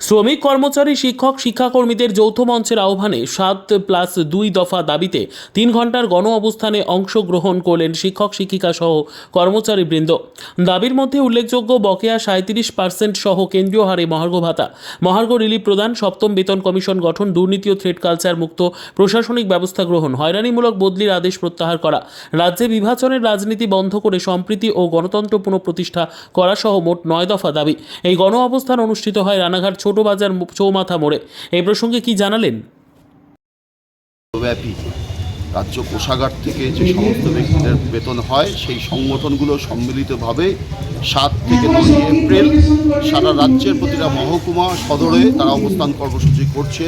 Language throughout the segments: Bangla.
শ্রমিক, কর্মচারী, শিক্ষক, শিক্ষাকর্মীদের যৌথ মঞ্চের আহ্বানে সাত প্লাস দুই দফা দাবিতে তিন ঘণ্টার গণ অবস্থানে অংশগ্রহণ করলেন শিক্ষক, শিক্ষিকা সহ কর্মচারীবৃন্দ দাবির মধ্যে উল্লেখযোগ্য বকেয়া সাঁত্রিশ পার্সেন্ট সহ কেন্দ্রীয় হারে মহার্ঘ ভাতা, মহার্ঘ রিলিফ প্রদান, সপ্তম বেতন কমিশন গঠন, দুর্নীতি ও থ্রেড কালচার মুক্ত প্রশাসনিক ব্যবস্থা গ্রহণ, হয়রানিমূলক বদলির আদেশ প্রত্যাহার করা, রাজ্যে বিভাজনের রাজনীতি বন্ধ করে সম্প্রীতি ও গণতন্ত্র পুনঃপ্রতিষ্ঠা করা সহ মোট নয় দফা দাবি। এই গণ অবস্থান অনুষ্ঠিত হয় রানাঘাট ছোট বাজার চৌমাথা মোড়ে। এই প্রসঙ্গে কি জানালেন? রাজ্য কোষাগার থেকে যে সমস্ত ব্যক্তিদের বেতন হয়, সেই সংগঠনগুলো সম্মিলিতভাবে সাত থেকে নয় এপ্রিল সারা রাজ্যের প্রতিটা মহকুমা সদরে তারা অবস্থান কর্মসূচি করছে।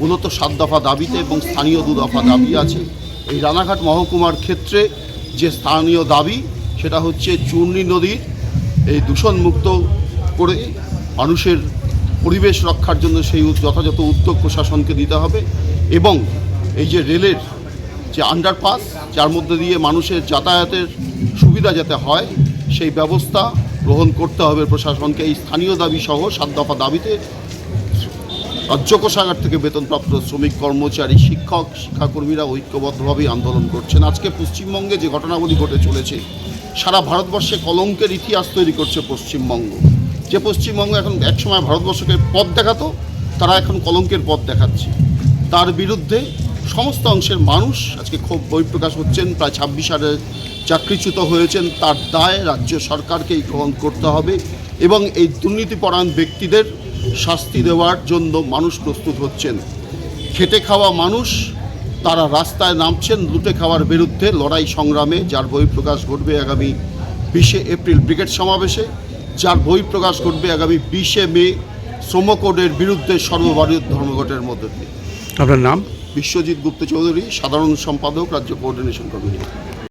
মূলত সাত দফা দাবিতে এবং স্থানীয় দু দফা দাবি আছে। এই রানাঘাট মহকুমার ক্ষেত্রে যে স্থানীয় দাবি, সেটা হচ্ছে চূর্ণী নদীর এই দূষণমুক্ত করে মানুষের পরিবেশ রক্ষার জন্য সেই যথাযথ উদ্যোগ প্রশাসনকে দিতে হবে এবং এই যে রেলের যে আন্ডারপাস যার মধ্যে দিয়ে মানুষের যাতায়াতের সুবিধা যাতে হয়, সেই ব্যবস্থা গ্রহণ করতে হবে প্রশাসনকে। এই স্থানীয় দাবি সহ সাত দফা দাবিতে রাজ্য কোষাগার থেকে বেতনপ্রাপ্ত শ্রমিক, কর্মচারী, শিক্ষক, শিক্ষাকর্মীরা ঐক্যবদ্ধভাবে আন্দোলন করছেন। আজকে পশ্চিমবঙ্গে যে ঘটনাগুলি ঘটে চলেছে, সারা ভারতবর্ষে কলঙ্কের ইতিহাস তৈরি করছে পশ্চিমবঙ্গ। যে পশ্চিমবঙ্গ এখন একসময় ভারতবর্ষকে পথ দেখাতো, তারা এখন কলঙ্কের পথ দেখাচ্ছে। তার বিরুদ্ধে সমস্ত অংশের মানুষ আজকে খুব বহিঃপ্রকাশ হচ্ছেন, প্রায় ছাব্বিশ হাজার চাকরিচ্যুত হয়েছেন, তার দায় রাজ্য সরকারকেই গ্রহণ করতে হবে এবং এই দুর্নীতিপরায়ণ ব্যক্তিদের শাস্তি দেওয়ার জন্য মানুষ প্রস্তুত হচ্ছেন। খেটে খাওয়া মানুষ, তারা রাস্তায় নামছেন লুটে খাওয়ার বিরুদ্ধে লড়াই সংগ্রামে, যার বহিঃপ্রকাশ ঘটবে আগামী বিশে এপ্রিল ব্রিগেড সমাবেশে। যার বই প্রকাশ করবে আগামী বিশে মে শ্রম কোডের বিরুদ্ধে সর্বভারতীয় ধর্মঘটের মধ্য দিয়ে। আপনার নাম? বিশ্বজিৎ গুপ্ত চৌধুরী সাধারণ সম্পাদক রাজ্য কোঅর্ডিনেশন কমিটি।